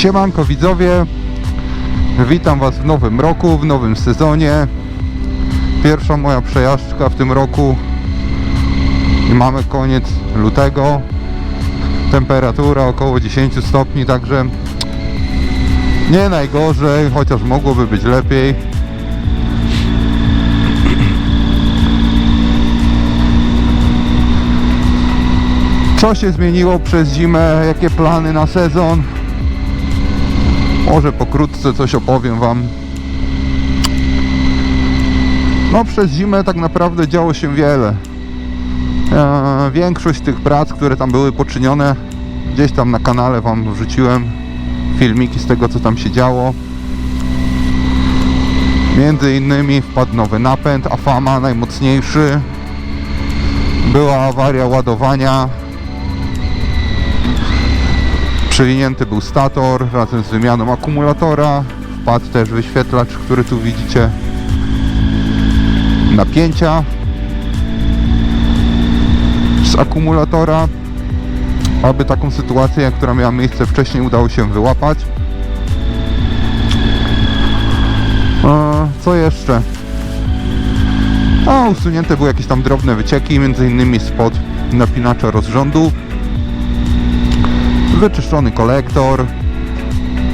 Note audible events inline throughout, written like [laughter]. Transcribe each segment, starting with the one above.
Siemanko widzowie, witam Was w nowym roku, w nowym sezonie. Pierwsza moja przejażdżka w tym roku mamy koniec lutego. Temperatura około 10 stopni, także nie najgorzej, chociaż mogłoby być lepiej. Co się zmieniło przez zimę? Jakie plany na sezon? Może pokrótce coś opowiem Wam. No przez zimę tak naprawdę działo się wiele. Eee, większość tych prac, które tam były poczynione, gdzieś tam na kanale Wam wrzuciłem filmiki z tego, co tam się działo. Między innymi wpadł nowy napęd, Afama najmocniejszy. Była awaria ładowania. Przewinięty był stator razem z wymianą akumulatora. Wpadł też wyświetlacz, który tu widzicie. Napięcia z akumulatora. Aby taką sytuację, która miała miejsce wcześniej, udało się wyłapać. Co jeszcze? A, usunięte były jakieś tam drobne wycieki, między innymi spod napinacza rozrządu. Wyczyszczony kolektor.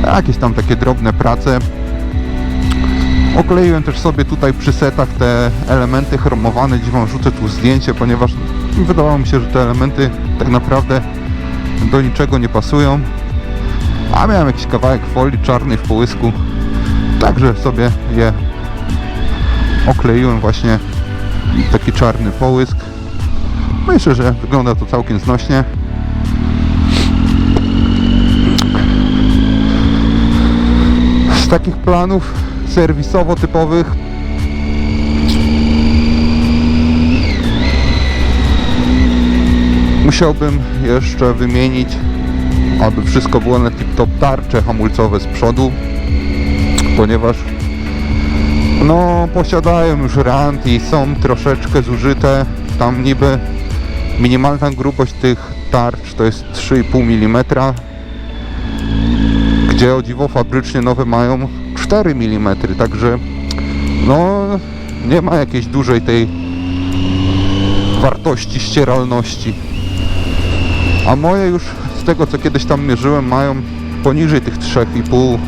Jakieś tam takie drobne prace. Okleiłem też sobie tutaj przy setach te elementy chromowane. Dziś wam rzucę tu zdjęcie, ponieważ wydawało mi się, że te elementy tak naprawdę do niczego nie pasują. A miałem jakiś kawałek folii czarnej w połysku. Także sobie je okleiłem właśnie taki czarny połysk. Myślę, że wygląda to całkiem znośnie. Z takich planów serwisowo typowych musiałbym jeszcze wymienić aby wszystko było na tip-top tarcze hamulcowe z przodu ponieważ no posiadają już rant i są troszeczkę zużyte. Tam niby minimalna grubość tych tarcz to jest 3,5 mm gdzie o dziwo fabrycznie nowe mają 4 mm, także no nie ma jakiejś dużej tej wartości ścieralności. A moje już z tego co kiedyś tam mierzyłem mają poniżej tych 3,5,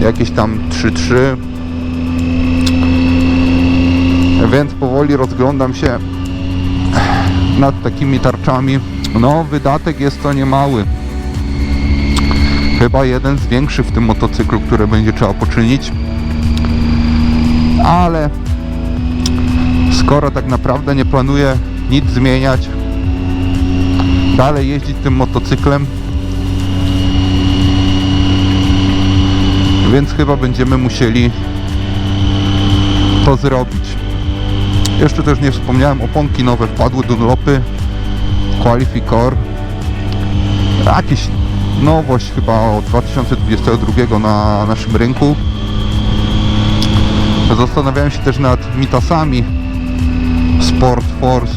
jakieś tam 3,3. Więc powoli rozglądam się nad takimi tarczami. No wydatek jest to niemały chyba jeden z większych w tym motocyklu, które będzie trzeba poczynić. Ale skoro tak naprawdę nie planuję nic zmieniać, dalej jeździć tym motocyklem, więc chyba będziemy musieli to zrobić. Jeszcze też nie wspomniałem, oponki nowe wpadły, Dunlopy, Qualificor, jakieś nowość chyba od 2022 na naszym rynku. Zastanawiałem się też nad Mitasami Sport Force,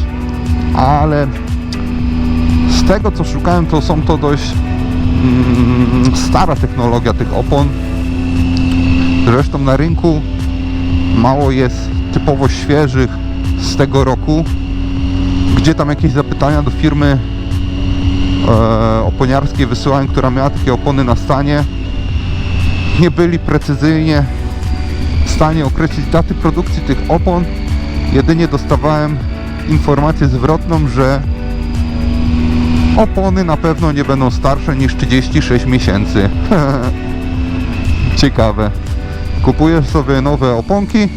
ale z tego co szukałem to są to dość mm, stara technologia tych opon. Zresztą na rynku mało jest typowo świeżych z tego roku, gdzie tam jakieś zapytania do firmy oponiarskiej wysyłałem, która miała takie opony na stanie. Nie byli precyzyjnie w stanie określić daty produkcji tych opon. Jedynie dostawałem informację zwrotną, że opony na pewno nie będą starsze niż 36 miesięcy. [laughs] Ciekawe. Kupujesz sobie nowe oponki,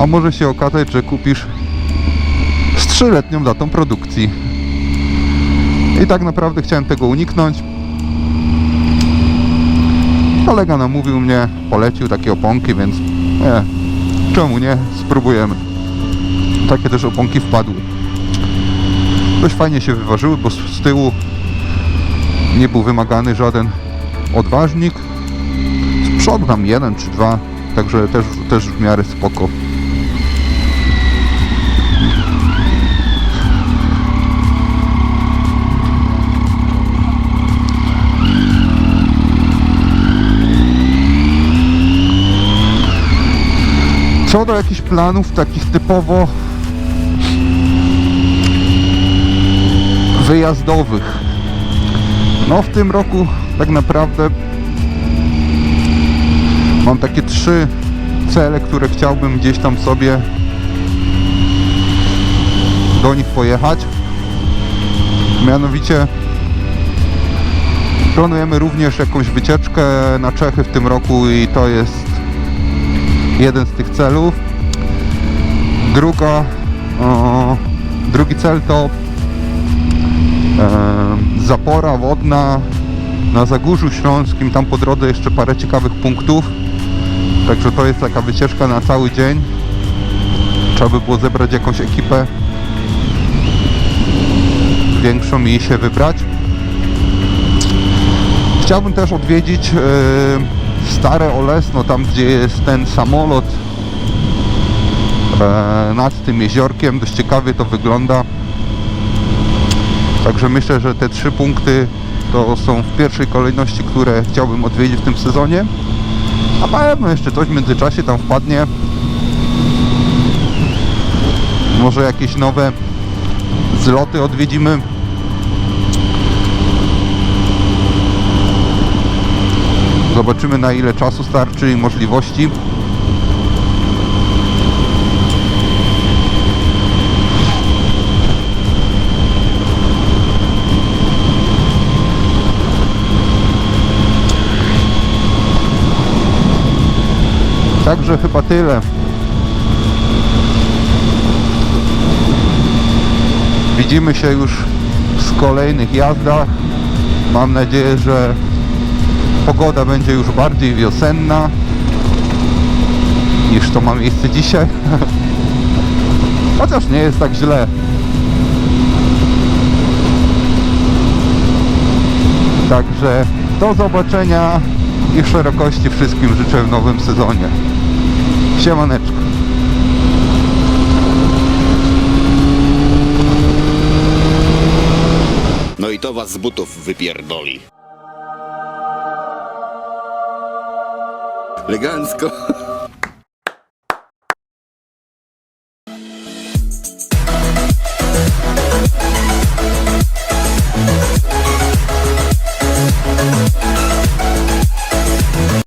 a może się okazać, że kupisz z 3-letnią datą produkcji. I tak naprawdę chciałem tego uniknąć. Kolega namówił mnie, polecił takie oponki, więc nie, czemu nie? Spróbujemy. Takie też oponki wpadły. Dość fajnie się wyważyły, bo z, tyłu nie był wymagany żaden odważnik. Z przodu tam jeden czy dwa, także też, też w miarę spoko. Co do jakichś planów takich typowo wyjazdowych. No w tym roku tak naprawdę mam takie trzy cele, które chciałbym gdzieś tam sobie do nich pojechać. Mianowicie planujemy również jakąś wycieczkę na Czechy w tym roku i to jest jeden z tych celów. Druga, o, drugi cel to e, zapora wodna na Zagórzu Śląskim. Tam po drodze jeszcze parę ciekawych punktów. Także to jest taka wycieczka na cały dzień. Trzeba by było zebrać jakąś ekipę większą i się wybrać. Chciałbym też odwiedzić e, Stare Olesno, tam gdzie jest ten samolot e, nad tym jeziorkiem. Dość ciekawie to wygląda. Także myślę, że te trzy punkty to są w pierwszej kolejności, które chciałbym odwiedzić w tym sezonie. A pewno jeszcze coś w międzyczasie tam wpadnie. Może jakieś nowe zloty odwiedzimy. Zobaczymy na ile czasu starczy i możliwości. Także chyba tyle. Widzimy się już w kolejnych jazdach. Mam nadzieję, że pogoda będzie już bardziej wiosenna niż to ma miejsce dzisiaj. [laughs] Chociaż nie jest tak źle. Także do zobaczenia i szerokości wszystkim życzę w nowym sezonie. Siemaneczko. No i to was z butów wypierdoli. Elegancko.